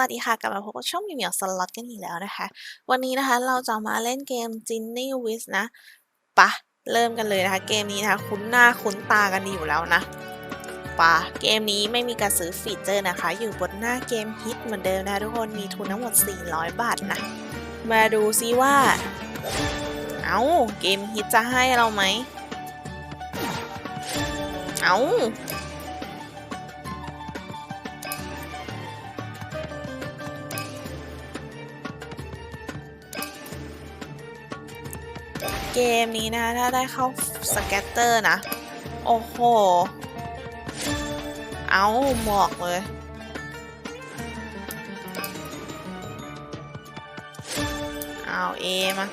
วัสดีค่ะ กลับมาพบกับช่องมีเหมียวสล็อตกันอีกแล้วนะคะ วันนี้นะคะเราจะมาเล่นเกม Ginny Wiz นะปะเริ่มกันเลยนะคะ เกมนี้นะคะคุ้นหน้าคุ้นตากันดีอยู่แล้วนะปะเกมนี้ไม่มีการซื้อฟีเจอร์นะคะ อยู่บนหน้าเกมฮิตเหมือนเดิมนะคะทุกคนมีทุนทั้งหมด 400 บาทนะ มาดูซิว่า เอาเกมฮิตจะให้เราไหมเอา เกมนี้นะถ้าได้เข้าสแกตเตอร์นะ โอ้โห เอาหมอกเลยเอาเอมา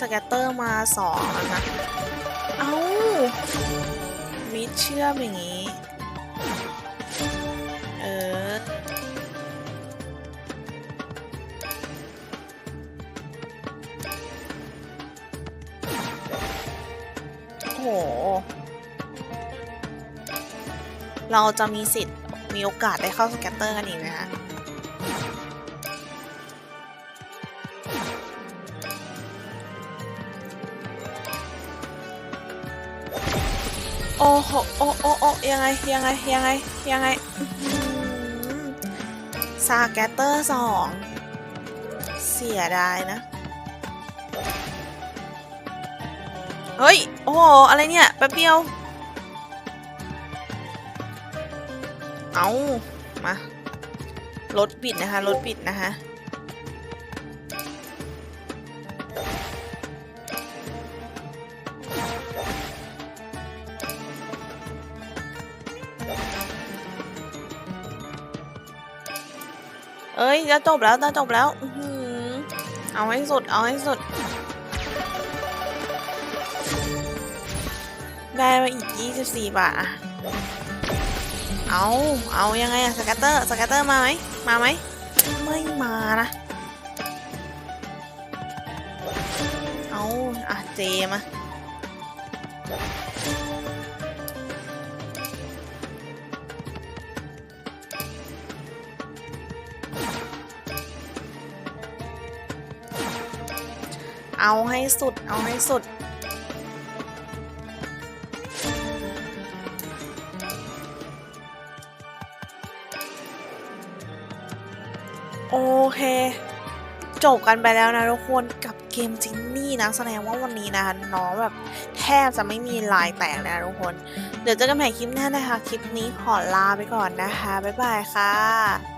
สแกตเตอร์มาสองนะเอ้าวิทย์เชื่อมอย่างนี้ เออโอ้โห เราจะมีสิทธิ์มีโอกาสได้เข้าสแกตเตอร์กันอีกไหมคะ โอ้โหโอ้โอ้โอ้ยังไงยังไงยังไงยังไงซาแกตเตอร์สองเสียดายนะ เฮ้ย โอ้โห อะไรเนี่ยแป๊บเดียว เอามา รถปิดนะคะ รถปิดนะคะ เอ้ยจะจบแล้วจะจบแล้วอือหือเอาให้สุด เอาให้สุด ได้มาอีก 24 บาทอะเอา เอายังไงอะสแกตเตอร์สแกตเตอร์มาไหม มาไหม ไม่มานะ เอา อะ เจมา เอาให้สุด เอาให้สุด โอเค จบกันไปแล้วนะทุกคนกับเกมจินนี่นะ แสดงว่าวันนี้นะคะน้องแบบแทบจะไม่มีลายแตกเลยนะทุกคน เดี๋ยวเจอกันใหม่คลิปหน้านะคะ คลิปนี้ขอลาไปก่อนนะคะ บ๊ายบายค่ะ